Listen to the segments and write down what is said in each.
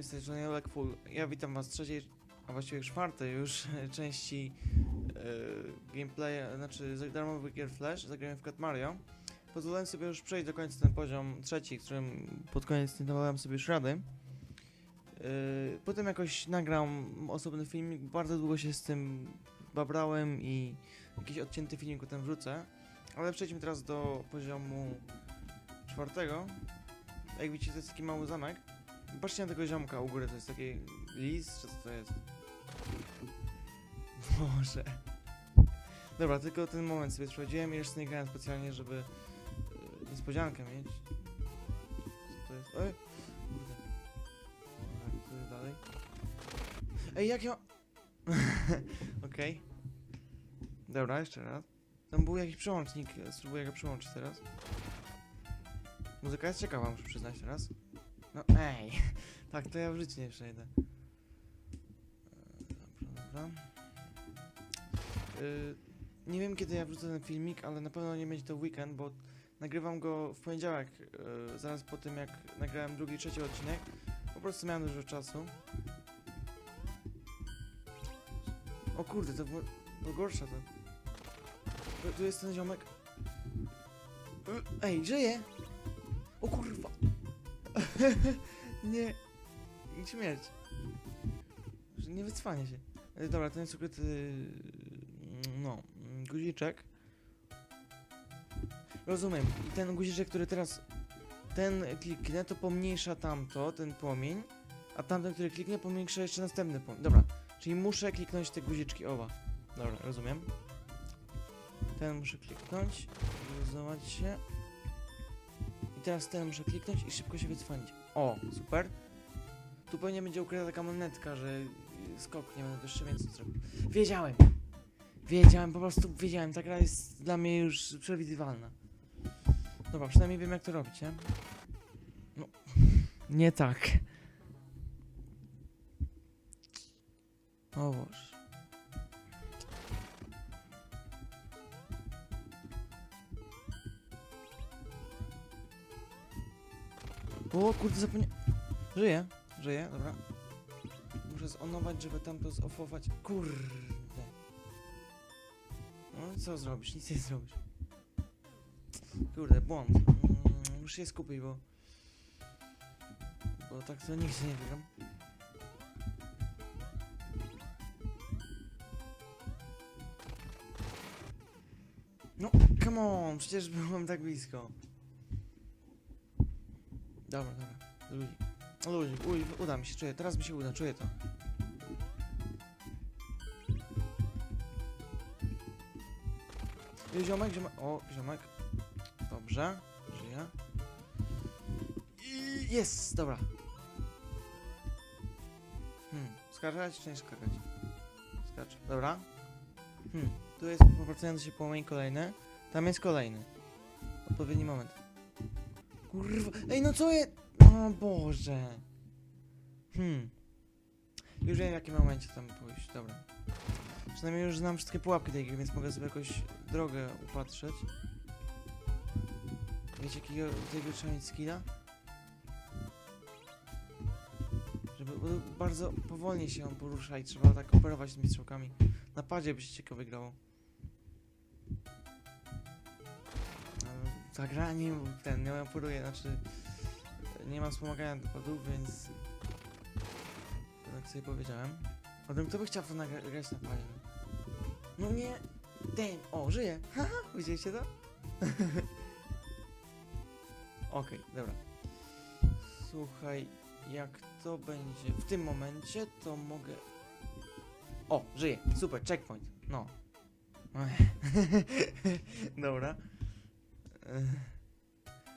wszystkim, z tej strony. Ja witam was w trzeciej, a właściwie czwartej już części e, gameplaya, znaczy za- darmowy gier Flash, zagrałem w Cat Mario. Pozwolałem sobie już przejść do końca ten poziom trzeci, którym pod koniec nie dawałem sobie już rady. E, potem jakoś nagram osobny filmik, bardzo długo się z tym babrałem i jakiś odcięty filmik potem wrzucę. Ale przejdźmy teraz do poziomu czwartego. Jak widzicie, to jest taki mały zamek. Patrzcie na tego ziomka u góry, to jest taki lis, czy co to jest? Boże. Dobra, tylko ten moment sobie sprawdziłem i jeszcze nie grałem specjalnie, żeby e, niespodziankę mieć. Co to jest? Kurde. Dobra, co jest dalej? Ej, jak ja... Okej. Dobra, jeszcze raz. Tam był jakiś przełącznik, spróbuję go przełączyć teraz. Muzyka jest ciekawa, muszę przyznać teraz. No ej, tak to ja w życiu nie przejdę. E, Dobra, dobra. Y, nie wiem kiedy ja wrzucę ten filmik, ale na pewno nie będzie to weekend, bo nagrywam go w poniedziałek, y, zaraz po tym jak nagrałem drugi, trzeci odcinek. Po prostu miałem dużo czasu. O kurde, to było, to gorsza to. Tu- Tu jest ten ziomek. Ej, żyje! O kurwa! nie. Śmierć. Nie wycwanie się. E, Dobra, ten jest ukryty... No, guziczek. Rozumiem. I ten guziczek, który teraz... Ten kliknę, to pomniejsza tamto, ten płomień. A tamten, który kliknę, pomniejsza jeszcze następny płomień. Dobra, czyli muszę kliknąć te guziczki, oba. Dobra, rozumiem. Ten muszę kliknąć, wyluzować się. I teraz ten muszę kliknąć i szybko się wycwanić. O, super. Tu pewnie będzie ukryta taka monetka, że y, skok nie będę jeszcze więcej zrobił. Wiedziałem! Wiedziałem, po prostu wiedziałem. Ta gra jest dla mnie już przewidywalna. Dobra, przynajmniej wiem jak to robić, nie? No, nie tak. O Boże. O kurde, zapomniałem. Żyje, żyje, dobra. Muszę zonować, żeby tam to zofować. Kurde. No i co zrobisz? Nic nie zrobisz. Kurde, błąd. Mm, muszę się skupić, bo... Bo tak to nigdy nie wygram. No, come on, przecież byłem tak blisko. Dobra, dobra. Ludzik. Ludzik, uj, uda mi się, czuję. Teraz mi się uda, czuję to. Ziomek, ziomek. O, ziomek. Dobrze. Żyje. Jest, dobra. Hmm, skakać czy nie skakać? Skacz, dobra. Hmm, tu jest powracający się płomień kolejny. Tam jest kolejny. Odpowiedni moment. Kurwa, ej no co je... O Boże. Hmm. Już wiem w jakim momencie tam pójść, dobra. Przynajmniej już znam wszystkie pułapki tej gry, więc mogę sobie jakoś drogę upatrzeć. Wiecie jakiego tej gry trzeba mieć skilla? Żeby bardzo powolnie się on porusza i trzeba tak operować tymi strzałkami. Na padzie by się ciekawie grało. Zagranie, ten, nie operuję, znaczy nie mam wspomagania do padów, więc tak sobie powiedziałem. Tym, kto by chciał to nagra- grać na padzie? No nie, ten, o, żyje, haha, widzieliście to? Okej, dobra. Słuchaj, jak to będzie w tym momencie, to mogę... O, żyje, super, checkpoint, no. dobra.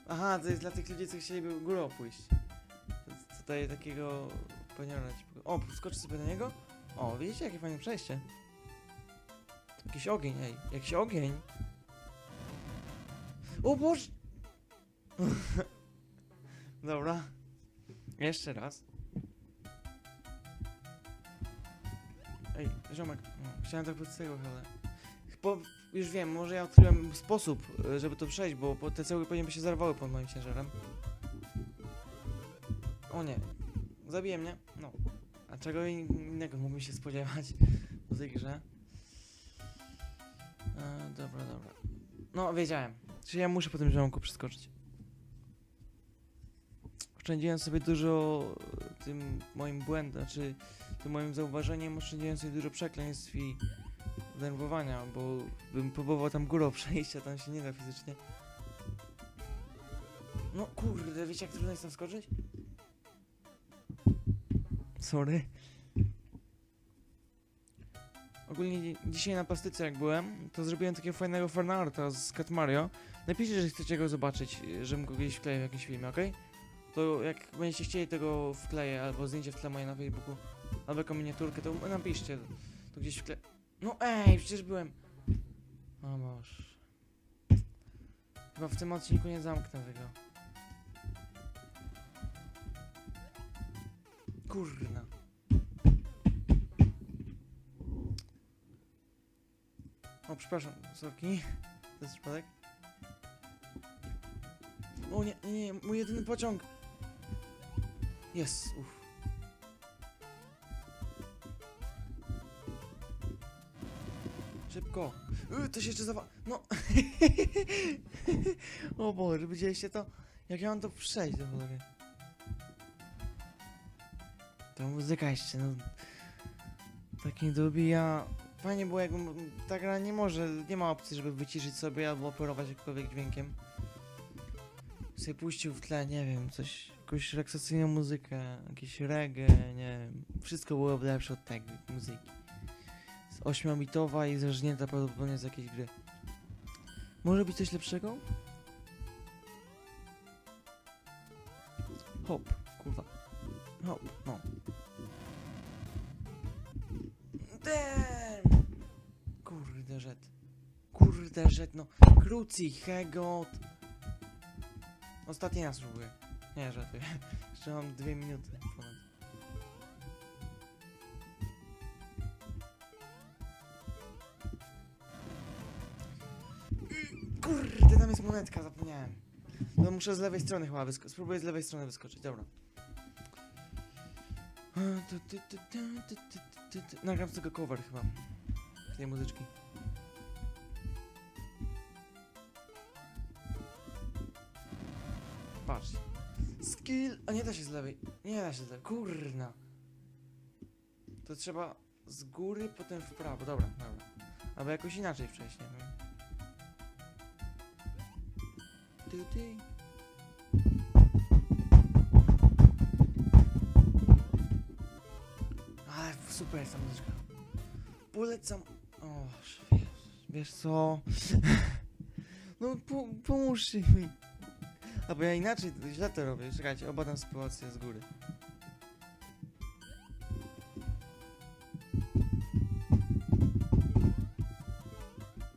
Aha, to jest dla tych ludzi, co chcieliby górą pójść. To daje takiego O, skoczę sobie na niego. O, widzicie, jakie fajne przejście. Jakiś ogień, ej, jakiś ogień. O Boże! Dobra. Jeszcze raz. Ej, ziomek, chciałem tak pod tego, ale... Bo już wiem, może ja odkryłem sposób, e, żeby to przejść, bo, te cegły pewnie by się zerwały pod moim ciężarem. O nie. Zabiję mnie? No. A czego in- innego mógłbym się spodziewać w tej grze? E, dobra, dobra. No, wiedziałem. Czyli ja muszę po tym ziomku przeskoczyć. Oszczędziłem sobie dużo e, tym moim błędem, znaczy tym moim zauważeniem oszczędziłem sobie dużo przekleństw i denerwowania, bo bym próbował tam górą przejść, a tam się nie da fizycznie. No kurde, wiecie jak trudno jest tam skoczyć? Sorry. Ogólnie dzi- dzisiaj na plastyce jak byłem, to zrobiłem takiego fajnego fanarta z Cat Mario. Napiszcie, że chcecie go zobaczyć, żebym go gdzieś wkleił w jakimś filmie, okej? To jak będziecie chcieli tego wkleję, albo zdjęcie w tle moje na Facebooku, albo jako miniaturkę, to napiszcie, to gdzieś wkle... No ej, przecież byłem... O Boże. Chyba w tym odcinku nie zamknę tego. Kurna. O, przepraszam, sorki. To jest przypadek. O nie, nie, mój jedyny pociąg. Jest, uff. Szybko. Yy, to się jeszcze zawa... No. o Boże, widzieliście to? Jak ja mam to przejść do cholery? Ta muzyka jeszcze, no... Tak nie dobija... Fajnie było jakby... Ta gra nie może, nie ma opcji, żeby wyciszyć sobie albo operować jakkolwiek dźwiękiem. Sobie puścił w tle, nie wiem, coś... Jakąś relaksacyjną muzykę, jakieś reggae, nie wiem. Wszystko było lepsze od tej muzyki. Z 8-bitowa i zrżnięta prawdopodobnie z jakiejś gry. Może być coś lepszego? Hop, kurwa. Hop, no. Damn! Kurde rzet. Kurde rzet, no. Kruci, Hegot. Ostatni raz spróbuję. Nie, żartuję. Jeszcze mam dwie minuty ponad. muszę z lewej strony chyba wyskoczyć. Spróbuję z lewej strony wyskoczyć, dobra. Nagram z tego cover chyba. Z tej muzyczki. Patrz. Skill... A nie da się z lewej. Nie da się z lewej. Kurna. To trzeba z góry, potem w prawo. Dobra, dobra. Albo jakoś inaczej wcześniej. No ty, ty. Super muzyczka. Polecam. O, wiesz, wiesz co? No po, pomóżcie mi. A bo ja inaczej źle to robię. Czekajcie, obadam sytuację z góry.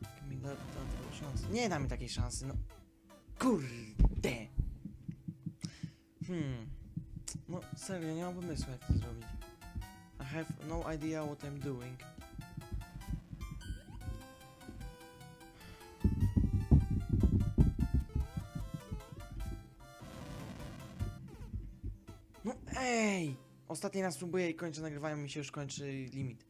Jak mi da, da taką szansę. Nie da mi takiej szansy, no. Kurde. Hmm. No serio, nie mam pomysłu jak to zrobić. Have no idea what I'm doing. No ej! Ostatni raz próbuję i kończę nagrywanie, mi się już kończy limit.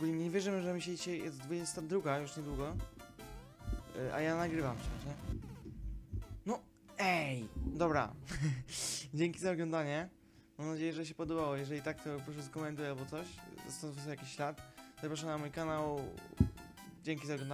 Bo nie wierzę, że mi się dzisiaj jest 22 już niedługo. Y, A ja nagrywam wciąż, nie? No, ej! Dobra. Dzięki za oglądanie. Mam nadzieję, że się podobało. Jeżeli tak, to proszę skomentuj albo coś. Zostaw sobie jakiś ślad. Zapraszam na mój kanał. Dzięki za oglądanie.